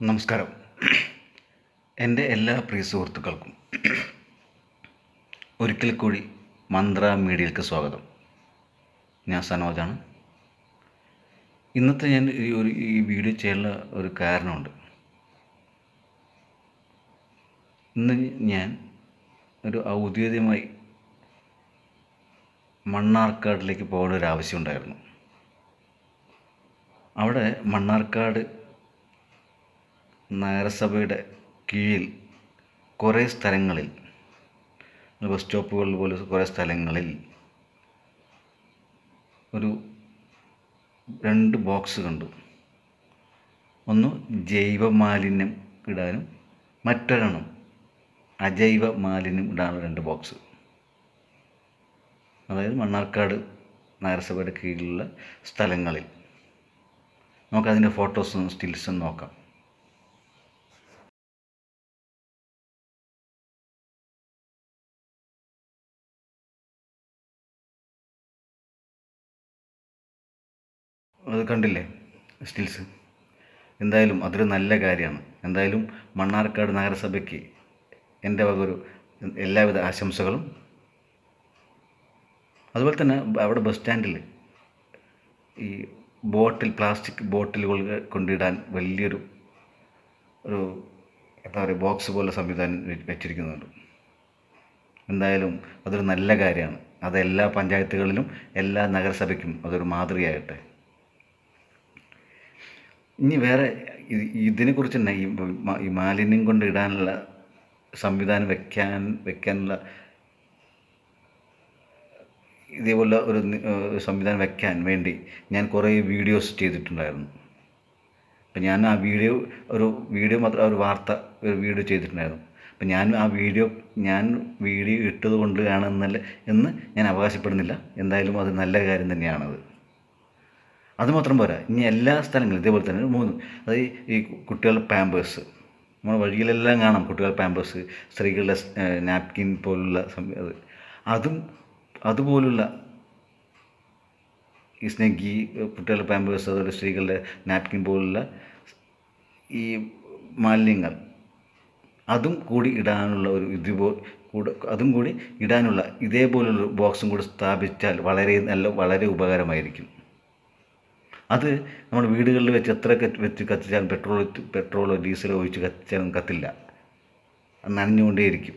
നമസ്കാരം. എന്റെ എല്ലാ പ്രിയ സുഹൃത്തുക്കൾക്കും ഒരിക്കൽ കൂടി മന്ത്ര മീഡിയയിലേക്ക് സ്വാഗതം. ഞാൻ സനോജാണ്. ഇന്നത്തെ ഞാൻ ഈ ഒരു ഈ വീഡിയോ ചെയ്യാനുള്ള ഒരു കാരണമുണ്ട്. ഇന്ന് ഞാൻ ഒരു ഔദ്യോഗികമായി മണ്ണാർക്കാടിലേക്ക് പോകേണ്ട ഒരു ആവശ്യമുണ്ടായിരുന്നു അവിടെ മണ്ണാർക്കാട് നഗരസഭയുടെ കീഴിൽ കുറേ സ്ഥലങ്ങളിൽ ബസ് സ്റ്റോപ്പുകൾ പോലെ കുറേ സ്ഥലങ്ങളിൽ ഒരു രണ്ട് ബോക്സ് കണ്ടു. ഒന്ന് ജൈവ മാലിന്യം ഇടാനും മറ്റൊരെണ്ണം അജൈവ മാലിന്യം ഇടാനുള്ള രണ്ട് ബോക്സ്. അതായത് മണ്ണാർക്കാട് നഗരസഭയുടെ കീഴിലുള്ള സ്ഥലങ്ങളിൽ. നമുക്കതിന്റെ ഫോട്ടോസും സ്റ്റിൽസും നോക്കാം. കണ്ടില്ലേ? സ്റ്റിൽസ്. എന്തായാലും അതൊരു നല്ല കാര്യമാണ്. എന്തായാലും മണ്ണാർക്കാട് നഗരസഭയ്ക്ക് എന്റെ വക ഒരു എല്ലാവിധ ആശംസകളും. അതുപോലെ തന്നെ അവിടെ ബസ് സ്റ്റാൻഡിൽ ഈ ബോട്ടിൽ പ്ലാസ്റ്റിക് ബോട്ടിലുകൾ കൊണ്ടിടാൻ വലിയൊരു ഒരു എന്താ പറയുക ബോക്സ് പോലെ സംവിധാനം വെച്ചിരിക്കുന്നുണ്ട്. എന്തായാലും അതൊരു നല്ല കാര്യമാണ്. അത് എല്ലാ പഞ്ചായത്തുകളിലും എല്ലാ നഗരസഭയ്ക്കും അതൊരു മാതൃകയാകട്ടെ. ഇനി വേറെ ഇതിനെക്കുറിച്ച് തന്നെ ഈ മാലിന്യം കൊണ്ട് ഇടാനുള്ള സംവിധാനം വെക്കാൻ വെക്കാനുള്ള ഇതേപോലെ ഒരു സംവിധാനം വെക്കാൻ വേണ്ടി ഞാൻ കുറേ വീഡിയോസ് ചെയ്തിട്ടുണ്ടായിരുന്നു. അപ്പം ഞാൻ ആ വീഡിയോ ഒരു വീഡിയോ മാത്രം ഒരു വാർത്ത ഒരു വീഡിയോ ചെയ്തിട്ടുണ്ടായിരുന്നു. അപ്പം ഞാൻ ആ വീഡിയോ ഞാൻ വീഡിയോ ഇട്ടത് കൊണ്ടാണെന്നല്ല എന്ന് ഞാൻ അവകാശപ്പെടുന്നില്ല. എന്തായാലും അത് നല്ല കാര്യം തന്നെയാണത്. അതുമാത്രം പോരാ. ഇനി എല്ലാ സ്ഥലങ്ങളും ഇതേപോലെ തന്നെ മൂന്ന്. അതായത് ഈ കുട്ടികളുടെ പാമ്പേഴ്സ്. നമ്മൾ വഴിയിലെല്ലാം കാണാം കുട്ടികളുടെ പാമ്പേഴ്സ് സ്ത്രീകളുടെ നാപ്കിൻ പോലുള്ള അത്. അതും അതുപോലുള്ള ഈ സ്നെഗി കുട്ടികളുടെ പാമ്പേഴ്സ് അതുപോലെ സ്ത്രീകളുടെ നാപ്കിൻ പോലുള്ള ഈ മാലിന്യങ്ങൾ. അതും കൂടി ഇടാനുള്ള ഒരു ഇതുപോ കൂടെ അതും കൂടി ഇടാനുള്ള ഇതേപോലുള്ള ബോക്സും കൂടി സ്ഥാപിച്ചാൽ വളരെ നല്ല വളരെ ഉപകാരമായിരിക്കും. അത് നമ്മൾ വീടുകളിൽ വെച്ച് എത്ര വെച്ച് കത്തിച്ചാലും പെട്രോൾ പെട്രോളോ ഡീസലോ ഒഴിച്ച് കത്തിച്ചാലും കത്തില്ല. നനഞ്ഞുകൊണ്ടേയിരിക്കും.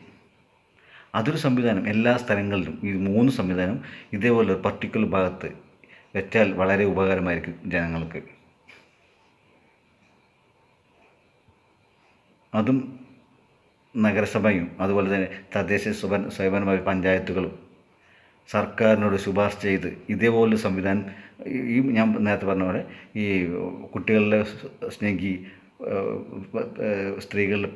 അതൊരു സംവിധാനം. എല്ലാ സ്ഥലങ്ങളിലും ഈ മൂന്ന് സംവിധാനം ഇതേപോലെ ഒരു പർട്ടിക്കുലർ ഭാഗത്ത് വെച്ചാൽ വളരെ ഉപകാരമായിരിക്കും ജനങ്ങൾക്ക്. അതും നഗരസഭയും അതുപോലെ തന്നെ തദ്ദേശ സ്വയംഭരണ പഞ്ചായത്തുകളും സർക്കാരിനോട് ശുപാർശ ചെയ്ത് ഇതേപോലെ സംവിധാനം ഈ- ഞാൻ നേരത്തെ പറഞ്ഞ പോലെ ഈ കുട്ടികളുടെ സ്നേഹി സ്ത്രീകളുടെ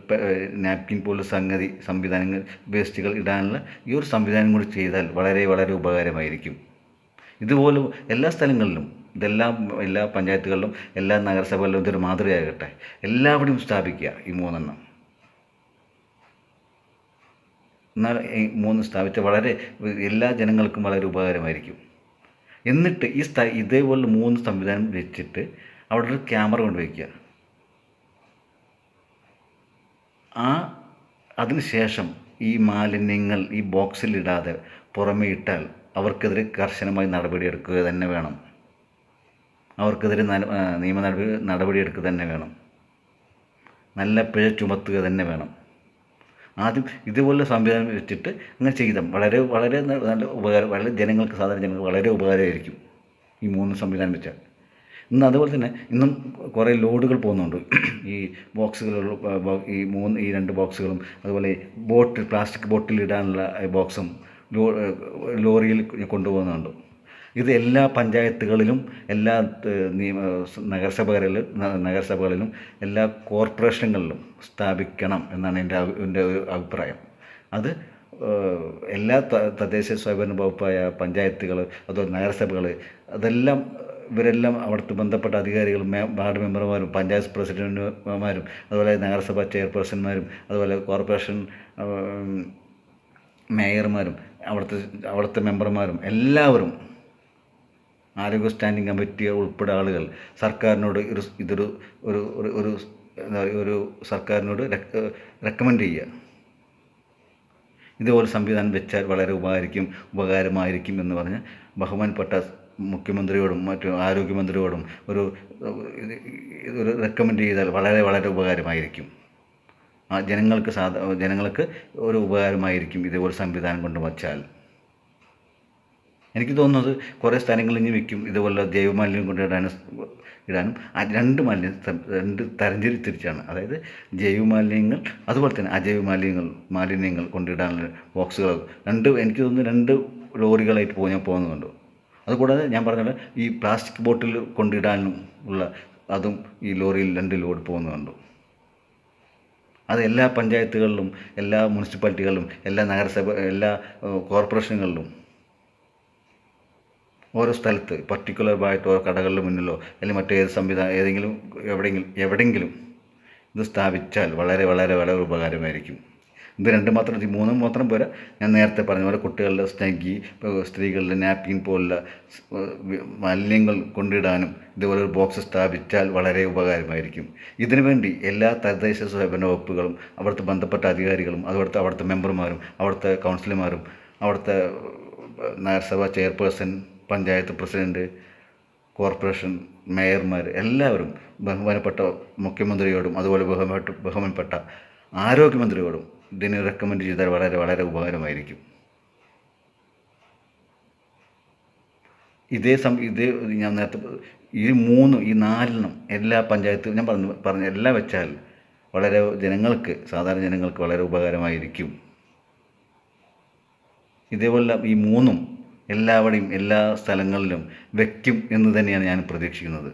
നാപ്കിൻ പോലുള്ള സംഗതി സംവിധാനങ്ങൾ വേസ്റ്റുകൾ ഇടാനുള്ള ഈ ഒരു സംവിധാനം കൂടി ചെയ്താൽ വളരെ വളരെ ഉപകാരമായിരിക്കും. ഇതുപോലെ എല്ലാ സ്ഥലങ്ങളിലും ഇതെല്ലാം എല്ലാ പഞ്ചായത്തുകളിലും എല്ലാ നഗരസഭകളിലും ഇതൊരു മാതൃകയാകട്ടെ. എല്ലാവിടെയും സ്ഥാപിക്കുക ഈ മൂന്നെണ്ണം. എന്നാൽ മൂന്ന് സ്ഥാപിച്ച വളരെ എല്ലാ ജനങ്ങൾക്കും വളരെ ഉപകാരമായിരിക്കും. എന്നിട്ട് ഈ സ്ഥ ഇതേപോലെ മൂന്ന് സംവിധാനം വെച്ചിട്ട് അവിടെ ഒരു ക്യാമറ കൊണ്ടുവയ്ക്കുക. ആ അതിനുശേഷം ഈ മാലിന്യങ്ങൾ ഈ ബോക്സിലിടാതെ പുറമേ ഇട്ടാൽ അവർക്കെതിരെ കർശനമായി നടപടിയെടുക്കുക തന്നെ വേണം. അവർക്കെതിരെ നിയമ നടപടി നടപടിയെടുക്കുക തന്നെ വേണം. നല്ല പിഴ ചുമത്തുക തന്നെ വേണം. ആദ്യം ഇതുപോലെ സംവിധാനം വെച്ചിട്ട് അങ്ങനെ ചെയ്താൽ വളരെ വളരെ നല്ല ഉപകാരം വളരെ ജനങ്ങൾക്ക് സാധാരണ ജനങ്ങൾക്ക് വളരെ ഉപകാരമായിരിക്കും ഈ മൂന്ന് സംവിധാനം വെച്ചാൽ. ഇന്ന് അതുപോലെ തന്നെ ഇന്നും കുറേ ലോഡുകൾ പോകുന്നുണ്ട്. ഈ ബോക്സുകളുള്ള ഈ മൂന്ന് ഈ രണ്ട് ബോക്സുകളും അതുപോലെ ബോട്ടിൽ പ്ലാസ്റ്റിക് ബോട്ടിൽ ഇടാനുള്ള ബോക്സും ലോറിയിൽ കൊണ്ടുപോകുന്നുണ്ട്. ഇത് എല്ലാ പഞ്ചായത്തുകളിലും എല്ലാ നിയമ നഗരസഭകളിലും നഗരസഭകളിലും എല്ലാ കോർപ്പറേഷനുകളിലും സ്ഥാപിക്കണം എന്നാണ് എന്റെ എന്റെ ഒരു അഭിപ്രായം. അത് എല്ലാ തദ്ദേശ സ്വയംഭരണ വകുപ്പായ പഞ്ചായത്തുകൾ അതോ നഗരസഭകൾ അതെല്ലാം ഇവരെല്ലാം അവിടുത്തെ ബന്ധപ്പെട്ട അധികാരികളും വാർഡ് മെമ്പർമാരും പഞ്ചായത്ത് പ്രസിഡന്റുമാരും അതുപോലെ നഗരസഭാ ചെയർപേഴ്സൺമാരും അതുപോലെ കോർപ്പറേഷൻ മേയർമാരും അവിടുത്തെ അവിടുത്തെ മെമ്പർമാരും എല്ലാവരും ആരോഗ്യ സ്റ്റാൻഡിംഗ് കമ്മിറ്റി ഉൾപ്പെടെ ആളുകൾ സർക്കാരിനോട് ഒരു ഇതൊരു ഒരു ഒരു എന്താ പറയുക ഒരു സർക്കാരിനോട് റെക്കമെൻഡ് ചെയ്യുക. ഇതുപോലെ സംവിധാനം വെച്ചാൽ വളരെ ഉപകാരിക്കും ഉപകാരമായിരിക്കും എന്ന് പറഞ്ഞ് ബഹുമാനപ്പെട്ട മുഖ്യമന്ത്രിയോടും മറ്റു ആരോഗ്യമന്ത്രിയോടും ഒരു ഒരു റെക്കമെൻഡ് ചെയ്താൽ വളരെ വളരെ ഉപകാരമായിരിക്കും. ജനങ്ങൾക്ക് സാധാ ജനങ്ങൾക്ക് ഒരു ഉപകാരമായിരിക്കും ഇതുപോലെ സംവിധാനം കൊണ്ട് വച്ചാൽ എനിക്ക് തോന്നുന്നത് കുറേ സ്ഥലങ്ങളിൽ ഇനി വെക്കും. ഇതുപോലെ ജൈവമാലിന്യം കൊണ്ടിടാനും ഇടാനും ആ രണ്ട് മാലിന്യം രണ്ട് തരംതിരി തിരിച്ചാണ് അതായത് ജൈവമാലിന്യങ്ങൾ അതുപോലെ തന്നെ അജൈവ മാലിന്യങ്ങൾ മാലിന്യങ്ങൾ കൊണ്ടിടാനുള്ള ബോക്സുകൾ. രണ്ട് എനിക്ക് തോന്നുന്നു രണ്ട് ലോറികളായിട്ട് പോ ഞാൻ പോകുന്നുണ്ട്. അതുകൂടാതെ ഞാൻ പറഞ്ഞ ഈ പ്ലാസ്റ്റിക് ബോട്ടിൽ കൊണ്ടിടാനും ഉള്ള അതും ഈ ലോറിയിൽ രണ്ട് ലോഡ് പോകുന്നുണ്ട്. അത് എല്ലാ പഞ്ചായത്തുകളിലും എല്ലാ മുനിസിപ്പാലിറ്റികളിലും എല്ലാ നഗരസഭ എല്ലാ കോർപ്പറേഷനുകളിലും ഓരോ സ്ഥലത്ത് പർട്ടിക്കുലറായിട്ട് ഓരോ കടകളുടെ മുന്നിലോ അല്ലെങ്കിൽ മറ്റേത് സംവിധാനം ഏതെങ്കിലും എവിടെയെങ്കിലും എവിടെയെങ്കിലും ഇത് സ്ഥാപിച്ചാൽ വളരെ വളരെ വളരെ ഉപകാരമായിരിക്കും. ഇത് രണ്ട് മാത്രം മൂന്നും മാത്രം പോരാ. ഞാൻ നേരത്തെ പറഞ്ഞ പോലെ കുട്ടികളുടെ സ്നഗ്ഗി സ്ത്രീകളുടെ നാപ്കിൻ പോലുള്ള മാലിന്യങ്ങൾ കൊണ്ടിടാനും ഇതുപോലെ ഒരു ബോക്സ് സ്ഥാപിച്ചാൽ വളരെ ഉപകാരമായിരിക്കും. ഇതിനു വേണ്ടി എല്ലാ തദ്ദേശ സ്വയംഭരണ വകുപ്പുകളും അവിടുത്തെ ബന്ധപ്പെട്ട അധികാരികളും അതുപോലത്തെ അവിടുത്തെ മെമ്പർമാരും അവിടുത്തെ കൗൺസിലർമാരും അവിടുത്തെ നഗരസഭ ചെയർപേഴ്സൺ പഞ്ചായത്ത് പ്രസിഡന്റ് കോർപ്പറേഷൻ മേയർമാർ എല്ലാവരും ബഹുമാനപ്പെട്ട മുഖ്യമന്ത്രിയോടും അതുപോലെ ബഹുമാനപ്പെട്ട ബഹുമാനപ്പെട്ട ആരോഗ്യമന്ത്രിയോടും ഇതിന് റെക്കമെൻഡ് ചെയ്താൽ വളരെ വളരെ ഉപകാരമായിരിക്കും. ഇതേ സം ഇതേ ഞാൻ നേരത്തെ ഈ മൂന്ന് ഈ നാലെണ്ണം എല്ലാ പഞ്ചായത്തും ഞാൻ പറഞ്ഞു പറഞ്ഞ എല്ലാം വെച്ചാൽ വളരെ ജനങ്ങൾക്ക് സാധാരണ ജനങ്ങൾക്ക് വളരെ ഉപകാരമായിരിക്കും. ഇതേപോലെ ഈ മൂന്നും എല്ലാവിടെയും എല്ലാ സ്ഥലങ്ങളിലും വയ്ക്കും എന്ന് തന്നെയാണ് ഞാൻ പ്രതീക്ഷിക്കുന്നത്.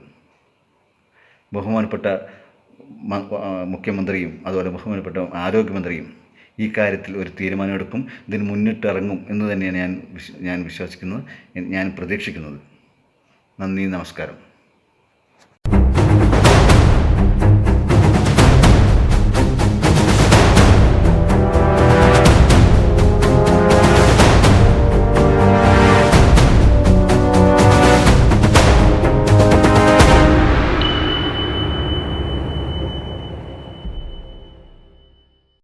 ബഹുമാനപ്പെട്ട മുഖ്യമന്ത്രിയും അതുപോലെ ബഹുമാനപ്പെട്ട ആരോഗ്യമന്ത്രിയും ഈ കാര്യത്തിൽ ഒരു തീരുമാനമെടുക്കും ഇതിന് മുന്നിട്ടിറങ്ങും എന്ന് തന്നെയാണ് ഞാൻ ഞാൻ വിശ്വസിക്കുന്നത് ഞാൻ പ്രതീക്ഷിക്കുന്നത്. നന്ദി നമസ്കാരം.